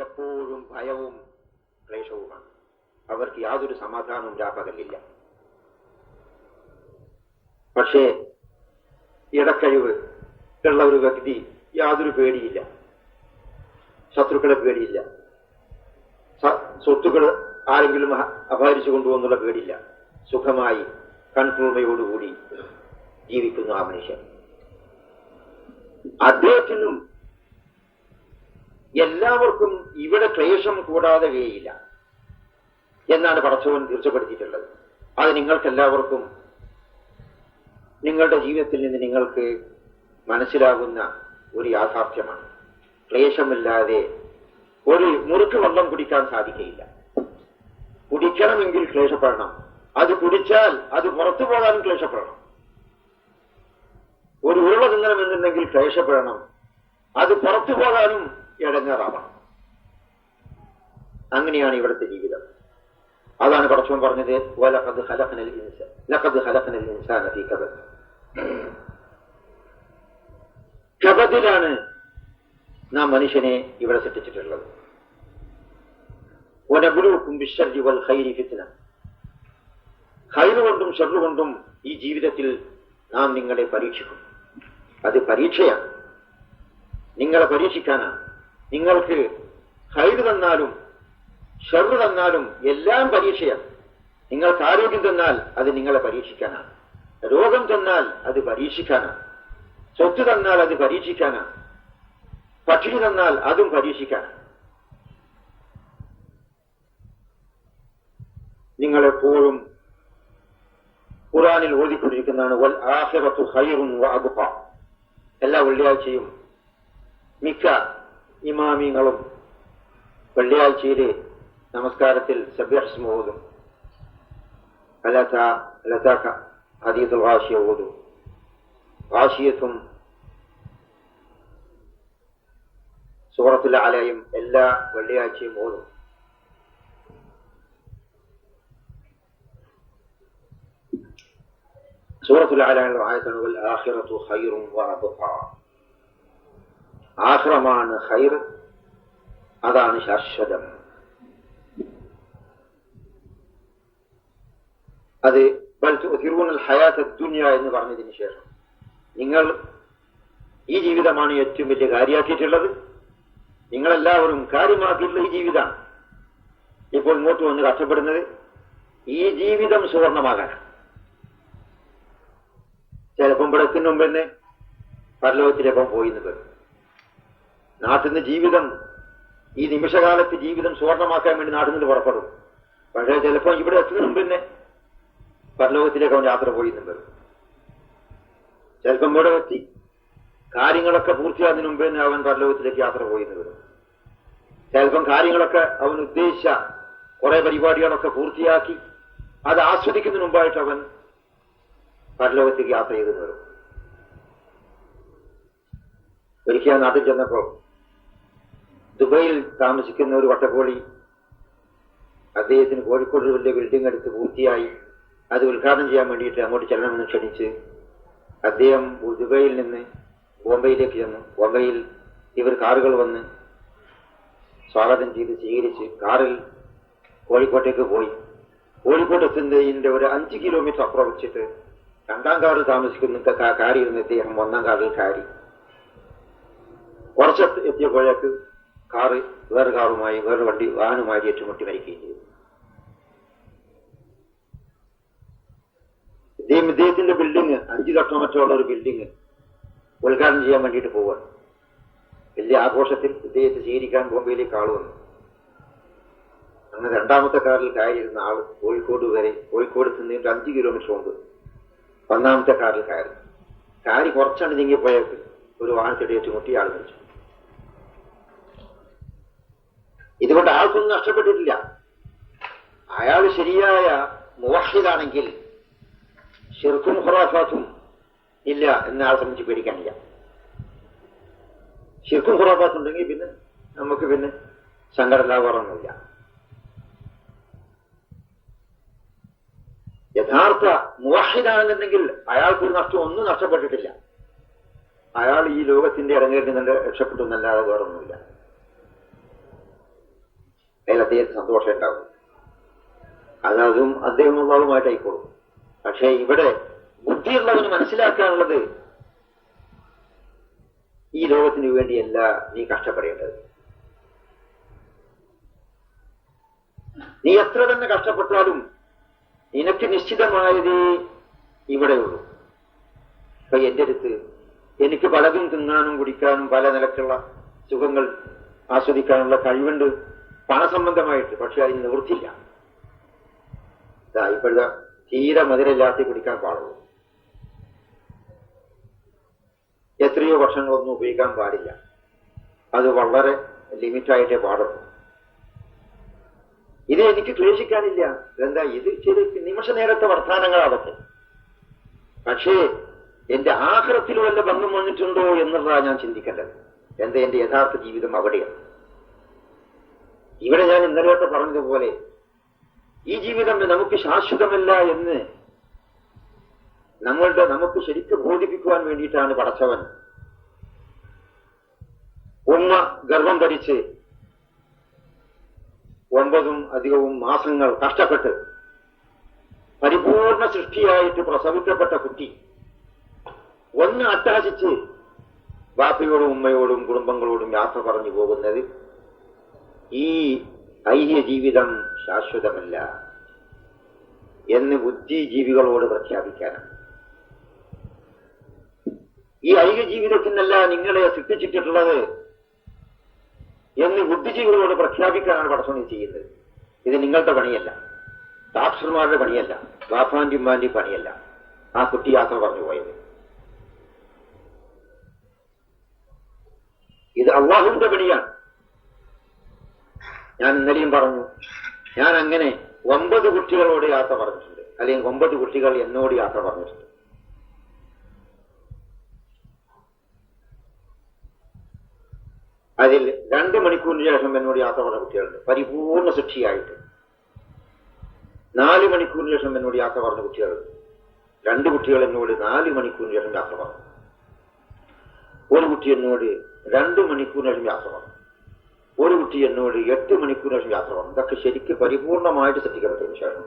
എപ്പോഴും ഭയവും ക്ലേശവുമാണ്. അവർക്ക് യാതൊരു സമാധാനവും രാപ്പകലില്ല. പക്ഷേ ഇടക്കഴിവ് ഉള്ള ഒരു വ്യക്തി യാതൊരു പേടിയില്ല. ശത്രുക്കളെ പേടിയില്ല. സ്വത്തുക്കൾ ആരെങ്കിലും അപഹരിച്ചു കൊണ്ടുപോകുന്നുള്ള പേടിയില്ല. സുഖമായി കൺകുളിമയോടുകൂടി ജീവിക്കുന്നു ആ മനുഷ്യൻ. അദ്ദേഹത്തിനും എല്ലാവർക്കും ഇവിടെ ക്ലേശം കൂടാതെ വേയില്ല എന്നാണ് പടച്ചവൻ തീർച്ചപ്പെടുത്തിയിട്ടുള്ളത്. അത് നിങ്ങൾക്കെല്ലാവർക്കും നിങ്ങളുടെ ജീവിതത്തിൽ നിന്ന് നിങ്ങൾക്ക് മനസ്സിലാകുന്ന ഒരു യാഥാർത്ഥ്യമാണ്. ക്ലേശമില്ലാതെ ഒരു മുറുക്ക് വെള്ളം കുടിക്കാൻ സാധിക്കയില്ല. കുടിക്കണമെങ്കിൽ ക്ലേശപ്പെടണം. അത് കുടിച്ചാൽ അത് പുറത്തു പോകാനും ക്ലേശപ്പെടണം. ഒരു ഉരുള തിന്നണമെന്നുണ്ടെങ്കിൽ ക്ലേശപ്പെടണം. അത് പുറത്തു പോകാനും ഇടങ്ങേറാവണം അങ്ങനെയാണ് ഇവിടുത്തെ ജീവിതം. അതാണ് പടച്ചവൻ പറഞ്ഞത് കബദിലാണ് നാം മനുഷ്യനെ ഇവിടെ സൃഷ്ടിച്ചിട്ടുള്ളത്. വനബുലുക്കും ബിശ്ശർരി വൽ ഖൈരി ഫിത്ന. ഖൈറ് കൊണ്ടും ഷർറ് കൊണ്ടും ഈ ജീവിതത്തിൽ നാം നിങ്ങളെ പരീക്ഷിക്കും. അത് പരീക്ഷയാണ്. നിങ്ങളെ പരീക്ഷിക്കാനാണ്. നിങ്ങൾക്ക് ഹൈഡ് തന്നാലും ഷർറ് തന്നാലും എല്ലാം പരീക്ഷയാണ്. നിങ്ങൾക്ക് ആരോഗ്യം തന്നാൽ അത് നിങ്ങളെ പരീക്ഷിക്കാനാണ്. രോഗം തന്നാൽ അത് പരീക്ഷിക്കാനാണ്. സ്വത്ത് തന്നാൽ അത് പരീക്ഷിക്കാനാണ്. പക്ഷി തന്നാൽ അതും പരീക്ഷിക്കാനാണ്. നിങ്ങളെപ്പോഴും ഖുറാനിൽ ഓതിക്കൊണ്ടിരിക്കുന്നതാണ് വൽ ആഹിറത്തു അബ്ഖ. എല്ലാ വെള്ളിയാഴ്ചയും മിക്ക ഇമാമിങ്ങളും വെള്ളിയാഴ്ചയിലെ നമസ്കാരത്തിൽ സബ്യഹ്സ്മ ഓതും അലത ലതാക്ക ഹദീദുൽ ഗാഷിയ ഓതും ഗാഷിയത്തും സൂറത്തുൽ അലയും എല്ലാ വെള്ളിയാഴ്ചയും ഓതും സൂറത്തുൽ അലയുടെ ആയത്താണ് വൽ ആഖിറത്തു ഖൈറുൻ വ ഹൈർ അതാണ് ശാശ്വതം. അത് അൽ ഹയാത്ത ദുനിയ എന്ന് പറഞ്ഞതിന് ശേഷം നിങ്ങൾ ഈ ജീവിതമാണ് ഏറ്റവും വലിയ കാര്യമാക്കിയിട്ടുള്ളത്. നിങ്ങളെല്ലാവരും കാര്യമാക്കിയിട്ടുള്ള ഈ ജീവിതമാണ്. ഇപ്പോൾ ഇങ്ങോട്ട് വന്ന് കഷ്ടപ്പെടുന്നത് ഈ ജീവിതം സുവർണമാകാനാണ്. ചിലപ്പം എത്തുന്ന മുമ്പ് തന്നെ പരലോകത്തിലേപ്പം പോയി എന്ന് വരും നാട്ടിൽ നിന്ന് ജീവിതം ഈ നിമിഷകാലത്ത് ജീവിതം സുവർണമാക്കാൻ വേണ്ടി നാട്ടിൽ നിന്ന് പുറപ്പെടും. പക്ഷേ ചിലപ്പോൾ ഇവിടെ എത്തുന്ന പിന്നെ പരലോകത്തിലേക്ക് അവൻ യാത്ര പോയി എന്ന് വരും ചിലപ്പം ഇവിടെ എത്തി. കാര്യങ്ങളൊക്കെ പൂർത്തിയാകുന്നതിന് മുമ്പ് തന്നെ അവൻ പരലോകത്തിലേക്ക് യാത്ര പോയി എന്ന് വരും. ചിലപ്പം കാര്യങ്ങളൊക്കെ അവൻ ഉദ്ദേശിച്ച കുറെ പരിപാടികളൊക്കെ പൂർത്തിയാക്കി അത് ആസ്വദിക്കുന്നതിന് മുമ്പായിട്ട് അവൻ പരലോകത്തേക്ക് യാത്ര ചെയ്തു വരും ഒരിക്കൽ നാട്ടിൽ ചെന്നപ്പോ ദുബൈയിൽ താമസിക്കുന്ന ഒരു വട്ടക്കോളി അദ്ദേഹത്തിന് കോഴിക്കോട് വലിയ ബിൽഡിംഗ് എടുത്ത് പൂർത്തിയായി. അത് ഉദ്ഘാടനം ചെയ്യാൻ വേണ്ടിയിട്ട് അങ്ങോട്ട് ചെല്ലണമെന്ന് ക്ഷണിച്ച് അദ്ദേഹം ദുബൈയിൽ നിന്ന് ബോംബെയിലേക്ക് ചെന്നു. ബോംബെയിൽ ഇവർ കാറുകൾ വന്ന് സ്വാഗതം ചെയ്ത് സ്വീകരിച്ച് കാറിൽ കോഴിക്കോട്ടേക്ക് പോയി. കോഴിക്കോട്ട് എത്തുന്നതിന്റെ ഒരു അഞ്ച് കിലോമീറ്റർ അപ്പുറം വെച്ചിട്ട് രണ്ടാം കാറിൽ താമസിക്കുന്ന കാറിയിരുന്ന് ഇദ്ദേഹം ഒന്നാം കാറിൽ കാരി കുറച്ച് എത്തിയപ്പോഴേക്ക് കാറ് വേറെ കാറുമായി വേറെ വണ്ടി വാഹനവുമായി ഏറ്റുമുട്ടി മരിക്കുകയും ചെയ്തു. ഇദ്ദേഹം ഇദ്ദേഹത്തിന്റെ ബിൽഡിങ് അഞ്ചു ലക്ഷം മറ്റുള്ള ഒരു ബിൽഡിങ് ഉദ്ഘാടനം ചെയ്യാൻ വേണ്ടിയിട്ട് പോവാണ് വലിയ ആഘോഷത്തിൽ ഇദ്ദേഹത്തെ സ്വീകരിക്കാൻ ബോംബെയിലേക്ക് ആൾ വന്നു. അങ്ങനെ രണ്ടാമത്തെ കാറിൽ കയറിയിരുന്ന ആൾ കോഴിക്കോട് വരെ കോഴിക്കോട് നിന്നിട്ട് അഞ്ച് കിലോമീറ്റർ മുമ്പ് ഒന്നാമത്തെ കാറിൽ കയറി. കാരി കുറച്ചാണ് നീങ്ങിപ്പോയപ്പോൾ ഒരു വാഹനത്തിടെ ഏറ്റുമുട്ടി ആൾ മരിച്ചു. ഇതുകൊണ്ട് ആൾക്കൊന്നും നഷ്ടപ്പെട്ടിട്ടില്ല. അയാൾ ശരിയായ മുവഹിദാണെങ്കിൽ ശെർക്കും ഹുറാഫാത്തും ഇല്ല എന്ന ആളെ സംബന്ധിച്ച് പേടിക്കാനില്ല. ശെർക്കും ഖുറാഫാത്തും ഉണ്ടെങ്കിൽ പിന്നെ നമുക്ക് പിന്നെ സങ്കടലാഭമൊന്നുമില്ല യഥാർത്ഥ മുവഹിദാണെന്നുണ്ടെങ്കിൽ അയാൾക്കൊരു നഷ്ടം ഒന്നും നഷ്ടപ്പെട്ടിട്ടില്ല. അയാൾ ഈ ലോകത്തിന്റെ നിന്ന് രക്ഷപ്പെട്ടു എന്നല്ലാതെ വേറൊന്നുമില്ല. അതിൽ അദ്ദേഹത്തിന് സന്തോഷം ഉണ്ടാവും അത് അതും അദ്ദേഹം ഒന്നാളുമായിട്ടായിക്കോളും പക്ഷേ ഇവിടെ ബുദ്ധിയുള്ളവന് മനസ്സിലാക്കാനുള്ളത് ഈ ലോകത്തിന് വേണ്ടിയല്ല നീ കഷ്ടപ്പെടേണ്ടത്. നീ എത്ര തന്നെ കഷ്ടപ്പെട്ടാലും നിനക്ക് നിശ്ചിതമായതേ ഇവിടെയുള്ളൂ ഇപ്പൊ എന്റെ അടുത്ത് എനിക്ക് പലതും തിന്നാനും കുടിക്കാനും പല നിലക്കുള്ള സുഖങ്ങൾ ആസ്വദിക്കാനുള്ള കഴിവുണ്ട്. പണസംബന്ധമായിട്ട് പക്ഷെ അതിന് നിവൃത്തിയില്ല. ഇപ്പോഴത്തെ തീരെ മധുരമില്ലാത്ത കുടിക്കാൻ പാടുള്ളൂ. എത്രയോ വർഷങ്ങളൊന്നും ഉപയോഗിക്കാൻ പാടില്ല. അത് വളരെ ലിമിറ്റായിട്ടേ പാടുള്ളൂ. ഇത് എനിക്ക് ക്ലേശിക്കാനില്ല. എന്താ ഇത് ചില നിമിഷ നേരത്തെ വർത്തമാനങ്ങളാവട്ടെ പക്ഷേ എന്റെ ആഹ്റത്തിൽ വല്ല ബന്ധം വന്നിട്ടുണ്ടോ എന്നുള്ളതാണ് ഞാൻ ചിന്തിക്കേണ്ടത്. എന്താ എന്റെ യഥാർത്ഥ ജീവിതം അവിടെയാണ്. ഇവിടെ ഞാൻ ഇന്നലെയൊക്കെ പറഞ്ഞതുപോലെ ഈ ജീവിതം നമുക്ക് ശാശ്വതമല്ല എന്ന് നമ്മളുടെ നമുക്ക് ശരിക്കും ബോധിപ്പിക്കുവാൻ വേണ്ടിയിട്ടാണ് പടച്ചവൻ ഉമ്മ ഗർഭം ധരിച്ച് ഒമ്പതും അധികവും മാസങ്ങൾ കഷ്ടപ്പെട്ട് പരിപൂർണ സൃഷ്ടിയായിട്ട് പ്രസവിക്കപ്പെട്ട കുട്ടി ഒന്ന് അറ്റാശിച്ച് ബാപ്പയോടും ഉമ്മയോടും കുടുംബങ്ങളോടും യാത്ര പറഞ്ഞു പോകുന്നത് ഈ ഐഹ്യ ജീവിതം ശാശ്വതമല്ല എന്ന് ബുദ്ധിജീവികളോട് പ്രഖ്യാപിക്കാനാണ്. ഈ ഐഹ്യ ജീവിതത്തിനല്ല നിങ്ങളെ സൃഷ്ടിച്ചിട്ടുള്ളത് എന്ന് ബുദ്ധിജീവികളോട് പ്രഖ്യാപിക്കാനാണ് പടസ്വണി ചെയ്യുന്നത്. ഇത് നിങ്ങളുടെ പണിയല്ല. ഡാക്ടർമാരുടെ പണിയല്ല. ബാപ്പാന്റെ ഉമ്മാന്റെ പണിയല്ല. ആ കുട്ടി യാത്ര പറഞ്ഞു പോയത്. ഇത് അള്ളാഹുവിന്റെ പണിയാണ്. ഞാൻ ഇന്നലെയും പറഞ്ഞു. ഞാൻ അങ്ങനെ ഒമ്പത് കുട്ടികളോട് യാത്ര പറഞ്ഞിട്ടുണ്ട്. അല്ലെങ്കിൽ ഒമ്പത് കുട്ടികൾ എന്നോട് യാത്ര പറഞ്ഞിട്ടുണ്ട്. അതിൽ രണ്ട് മണിക്കൂറിന് ശേഷം എന്നോട് യാത്ര പറഞ്ഞ കുട്ടികളുണ്ട്. പരിപൂർണ ശിക്ഷയായിട്ട് നാല് മണിക്കൂറിന് ശേഷം എന്നോട് യാത്ര പറഞ്ഞ കുട്ടികളുണ്ട്. രണ്ട് കുട്ടികൾ എന്നോട് നാല് മണിക്കൂറിന് ശേഷം യാത്ര പറഞ്ഞു. ഒരു കുട്ടി എന്നോട് രണ്ട് മണിക്കൂറിന് ശേഷം യാത്ര പറഞ്ഞു. ഒരു കുട്ടി എന്നോട് എട്ട് മണിക്കൂർ യാത്ര പറഞ്ഞു ഇതൊക്കെ ശരിക്കും പരിപൂർണമായിട്ട് ശ്രദ്ധിക്കപ്പെട്ടതിന് ശേഷം.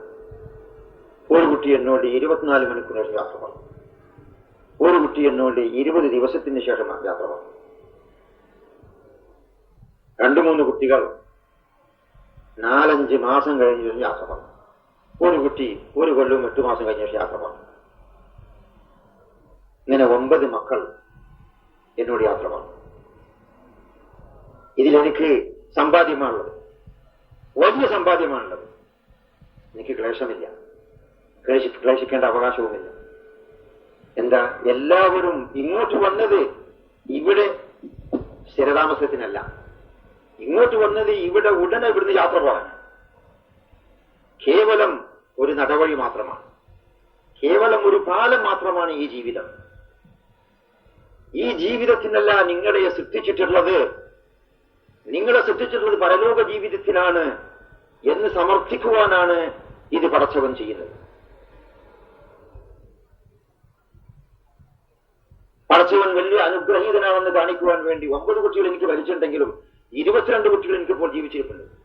ഒരു കുട്ടി എന്നോട് ഇരുപത്തിനാല് മണിക്കൂർ യാത്ര പറഞ്ഞു ഒരു കുട്ടി എന്നോട് ഇരുപത് ദിവസത്തിന് ശേഷം യാത്ര പറഞ്ഞു രണ്ടു മൂന്ന് കുട്ടികൾ നാലഞ്ച് മാസം കഴിഞ്ഞ ശേഷം യാത്ര പറഞ്ഞു ഒരു കുട്ടി ഒരു കൊല്ലവും എട്ട് മാസം കഴിഞ്ഞ ശേഷം യാത്ര പറഞ്ഞു ഇങ്ങനെ ഒമ്പത് മക്കൾ എന്നോട് യാത്ര പറഞ്ഞു ഇതിലെനിക്ക് സമ്പാദ്യമാണുള്ളത്. വലിയ സമ്പാദ്യമാണുള്ളത്. എനിക്ക് ക്ലേശമില്ല. ക്ലേശി ക്ലേശിക്കേണ്ട അവകാശവുമില്ല. എന്താ എല്ലാവരും ഇങ്ങോട്ട് വന്നത് ഇവിടെ സ്ഥിരതാമസത്തിനല്ല. ഇങ്ങോട്ട് വന്നത് ഇവിടെ ഉടനെ ഇവിടുന്ന് യാത്ര പോകാൻ കേവലം ഒരു നടവഴി മാത്രമാണ്. കേവലം ഒരു പാലം മാത്രമാണ് ഈ ജീവിതം. ഈ ജീവിതത്തിനല്ല നിങ്ങളെ സൃഷ്ടിച്ചിട്ടുള്ളത് നിങ്ങളെ സൃഷ്ടിച്ചിട്ടുള്ളത് പരലോക ജീവിതത്തിനാണ് എന്ന് സമർത്ഥിക്കുവാനാണ് ഇത് പടച്ചവൻ ചെയ്യുന്നത്. പടച്ചവൻ വലിയ അനുഗ്രഹീതനാണെന്ന് കാണിക്കുവാൻ വേണ്ടി ഒമ്പത് കുട്ടികൾ എനിക്ക് വലിച്ചിട്ടുണ്ടെങ്കിലും ഇരുപത്തിരണ്ട് കുട്ടികൾ എനിക്കിപ്പോൾ ജീവിച്ചിരിപ്പുണ്ട്.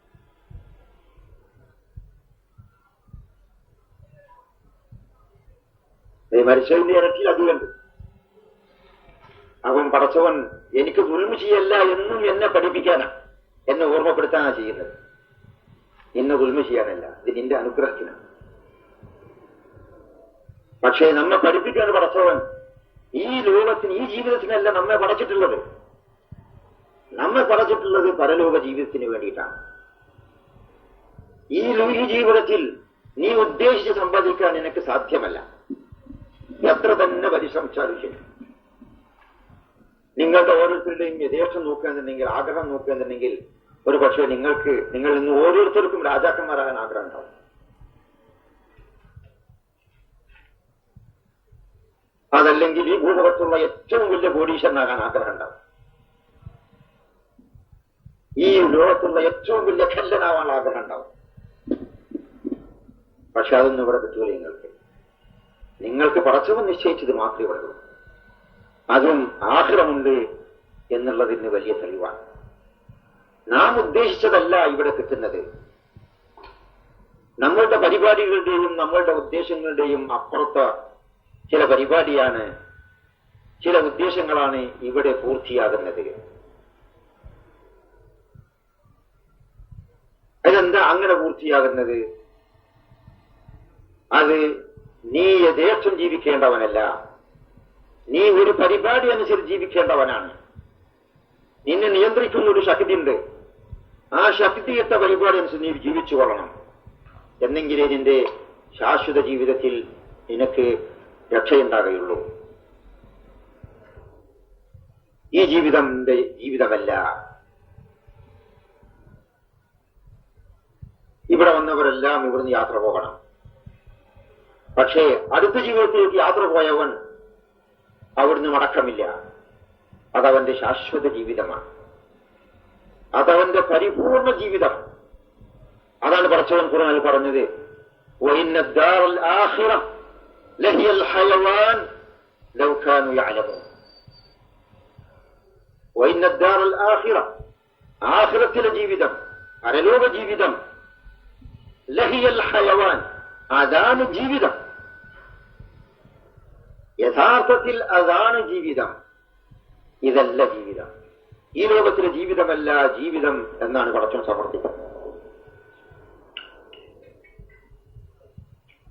മരിച്ചതിന്റെ ഇരട്ടിയിൽ അധികമുണ്ട് അവൻ പടച്ചവൻ എനിക്ക് ദുൽമ ചെയ്യല്ല എന്നും എന്നെ പഠിപ്പിക്കാനാ. എന്നെ ഓർമ്മപ്പെടുത്താനാ ചെയ്യുന്നത്. എന്നെ ദുൽമ ചെയ്യാനല്ല ഇത് നിന്റെ അനുഗ്രഹത്തിനാണ് പക്ഷേ നമ്മെ പഠിപ്പിക്കാണ് പടച്ചവൻ. ഈ ലോകത്തിന് ഈ ജീവിതത്തിനല്ല നമ്മെ പടച്ചിട്ടുള്ളത്. നമ്മെ പടച്ചിട്ടുള്ളത് പരലോക ജീവിതത്തിന് വേണ്ടിയിട്ടാണ്. ഈ ലോഹി ജീവിതത്തിൽ നീ ഉദ്ദേശിച്ച് സമ്പാദിക്കാൻ നിനക്ക് സാധ്യമല്ല. എത്ര തന്നെ പരിശ്രമിച്ചാലും ശരി. നിങ്ങളുടെ ഓരോരുത്തരുടെയും യഥേഷ്ടം നോക്കുകയെന്നുണ്ടെങ്കിൽ ആഗ്രഹം നോക്കുകയെന്നുണ്ടെങ്കിൽ ഒരു പക്ഷേ നിങ്ങൾക്ക് നിങ്ങൾ ഇന്ന് ഓരോരുത്തർക്കും രാജാക്കന്മാരാകാൻ ആഗ്രഹം ഉണ്ടാവും. അതല്ലെങ്കിൽ ഈ ഭൂമുഖത്തുള്ള ഏറ്റവും വലിയ കോടീശ്വരനാകാൻ ആഗ്രഹം ഉണ്ടാവും. ഈ ലോകത്തുള്ള ഏറ്റവും വലിയ ഖല്ലനാവാൻ ആഗ്രഹം ഉണ്ടാവും. പക്ഷെ അതൊന്നും ഇവിടെ പറ്റൂല നിങ്ങൾക്ക്. നിങ്ങൾക്ക് പടച്ചവൻ നിശ്ചയിച്ചത് മാത്രമേ ഇവിടെ അതും ആഗ്രഹമുണ്ട് എന്നുള്ളതിന് വലിയ തെളിവാണ്. നാം ഉദ്ദേശിച്ചതല്ല ഇവിടെ കിട്ടുന്നത്. നമ്മളുടെ പരിപാടികളുടെയും നമ്മളുടെ ഉദ്ദേശങ്ങളുടെയും അപ്പുറത്ത് ചില പരിപാടിയാണ് ചില ഉദ്ദേശങ്ങളാണ് ഇവിടെ പൂർത്തിയാകുന്നത്. അതെന്താ അങ്ങനെ പൂർത്തിയാകുന്നത്? അത് നീ യഥേഷ്ടം ജീവിക്കേണ്ടവനല്ല. നീ ഒരു പരിപാടി അനുസരിച്ച് ജീവിക്കേണ്ടവനാണ്. നിന്നെ നിയന്ത്രിക്കുന്ന ഒരു ശക്തി ഉണ്ട് ആ ശക്തിയിട്ട പരിപാടി അനുസരിച്ച് നീ ജീവിച്ചു കൊള്ളണം. എന്നെങ്കിലേ നിന്റെ ശാശ്വത ജീവിതത്തിൽ നിനക്ക് രക്ഷയുണ്ടാകുകയുള്ളൂ. ഈ ജീവിതം നിന്റെ ജീവിതമല്ല. ഇവിടെ വന്നവരെല്ലാം ഇവിടുന്ന് യാത്ര പോകണം. പക്ഷേ അടുത്ത ജീവിതത്തിലേക്ക് യാത്ര പോയവൻ അവിടുന്ന് മടക്കമില്ല. അതവന്റെ ശാശ്വത ജീവിതമാണ്. അതവന്റെ പരിപൂർണ ജീവിതം. അതാണ് പറച്ചവൻ ഖുർആാനിൽ പറഞ്ഞത്. ആഹിറത്തിലെ ജീവിതം പരലോക ജീവിതം ലഹിയൽ ഹയവാൻ അതാണ് ജീവിതം. യഥാർത്ഥത്തിൽ അതാണ് ജീവിതം. ഇതല്ല ജീവിതം. ഈ ലോകത്തിലെ ജീവിതമല്ല ജീവിതം എന്നാണ് പടച്ചോൻ സമർത്ഥിക്കുന്നത്.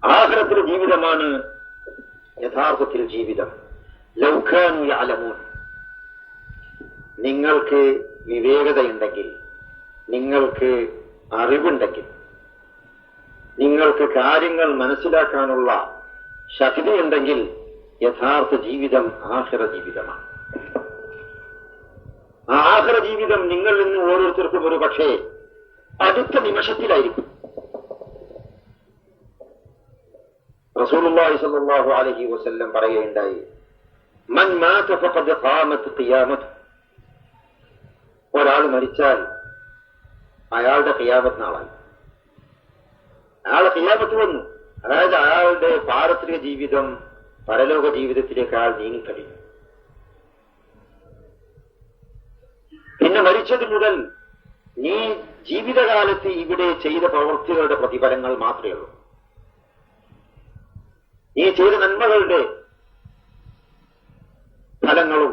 ആഹ്ലത്തിലെ ജീവിതമാണ് യഥാർത്ഥത്തിൽ ജീവിതം. ലൗഖാനു അലമൂൻ നിങ്ങൾക്ക് വിവേകതയുണ്ടെങ്കിൽ നിങ്ങൾക്ക് അറിവുണ്ടെങ്കിൽ നിങ്ങൾക്ക് കാര്യങ്ങൾ മനസ്സിലാക്കാനുള്ള ശക്തിയുണ്ടെങ്കിൽ യഥാർത്ഥ ജീവിതം ആഹ്റ ജീവിതമാണ്. ആ ആഹ്റ ജീവിതം നിങ്ങളിൽ നിന്ന് ഓരോരുത്തർക്കും ഒരു പക്ഷേ അടുത്ത നിമിഷത്തിലായിരിക്കും. റസൂലുള്ളാഹി സ്വല്ലല്ലാഹു അലൈഹി വസല്ലം പറയുകയുണ്ടായി മൻ മാത ഫഖദ് ഖാമത്ത് ഖിയാമത്ത് ഒരാൾ മരിച്ചാൽ അയാളുടെ ഖിയാമത്ത് നാളായി. അയാളെ ഖിയാമത്ത് വന്നു. അതായത് അയാളുടെ പാരത്രിക ജീവിതം പരലോക ജീവിതത്തിലേക്ക് ആൾ നീങ്ങിക്കഴിഞ്ഞു പിന്നെ മരിച്ചത് മുതൽ നീ ജീവിതകാലത്ത് ഇവിടെ ചെയ്ത പ്രവൃത്തികളുടെ പ്രതിഫലങ്ങൾ മാത്രമേ ഉള്ളൂ. നീ ചെയ്ത നന്മകളുടെ ഫലങ്ങളും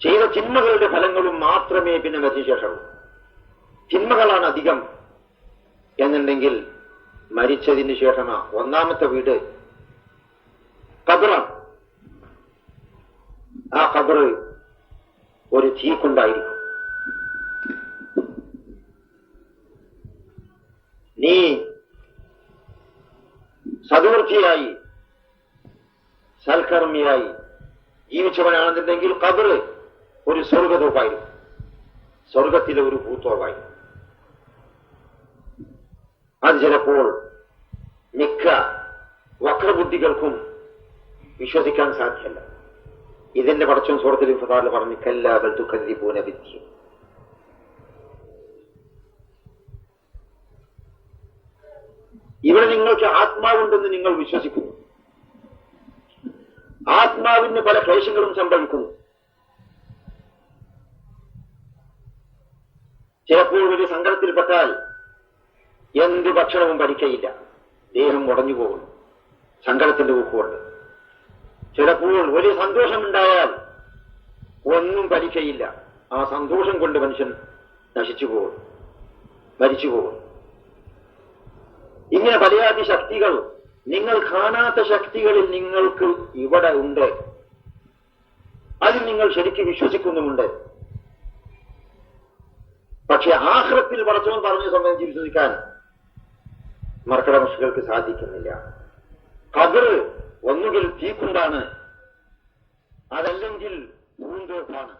ചെയ്ത ചിന്മകളുടെ ഫലങ്ങളും മാത്രമേ പിന്നെ മരിച്ചശേഷമുള്ളൂ ചിന്മകളാണ് അധികം എന്നുണ്ടെങ്കിൽ മരിച്ചതിന് ശേഷമാ. ഒന്നാമത്തെ വീട് കബറാണ് ആ കബറ് ഒരു തീക്കുണ്ടായിരിക്കും. നീ സദൂർത്തിയായി സൽക്കർമ്മിയായി ജീവിച്ചവനാണെന്നുണ്ടെങ്കിൽ കബറ് ഒരു സ്വർഗതോപ്പായിരുന്നു സ്വർഗത്തിലെ ഒരു ഭൂത്തോപ്പായിരുന്നു അത് ചിലപ്പോൾ മിക്ക വക്രബുദ്ധികൾക്കും വിശ്വസിക്കാൻ സാധ്യമല്ല. ഇതിന്റെ പടച്ചോൻ സുഹൃത്തിൽ ഫതാൽ പറഞ്ഞു കല്ലാബൽ തുക്കല്ലിപൂന വിദ്യ ഇവിടെ നിങ്ങൾക്ക് ആത്മാവുണ്ടെന്ന് നിങ്ങൾ വിശ്വസിക്കുന്നു. ആത്മാവിന് പല ക്ലേശങ്ങളും സംഭവിക്കുന്നു. ചിലപ്പോൾ ഒരു സങ്കടത്തിൽപ്പെട്ടാൽ എന്ത് ഭക്ഷണവും പഠിക്കയില്ല. ദേഹം ഉടഞ്ഞു പോകുന്നു സങ്കടത്തിന്റെ ഊക്കുകൊണ്ട് ചിലപ്പോൾ വലിയ സന്തോഷമുണ്ടായാൽ ഒന്നും പരീക്ഷയില്ല. ആ സന്തോഷം കൊണ്ട് മനുഷ്യൻ നശിച്ചു പോകും. മരിച്ചു പോകും. ഇങ്ങനെ പലയാതി ശക്തികൾ നിങ്ങൾ കാണാത്ത ശക്തികളിൽ നിങ്ങൾക്ക് ഇവിടെ ഉണ്ട്. അതിൽ നിങ്ങൾ ശരിക്കും വിശ്വസിക്കുന്നുമുണ്ട്. പക്ഷെ ആഹ്രത്തിൽ പടച്ചവൻ പറഞ്ഞ സംബന്ധിച്ച് വിശ്വസിക്കാൻ മർക്കട മുഷികൾക്ക് സാധിക്കുന്നില്ല. കബർ ഒന്നുകിൽ തീക്കുണ്ടാണ് അതല്ലെങ്കിൽ പൂന്തോപ്പാണ്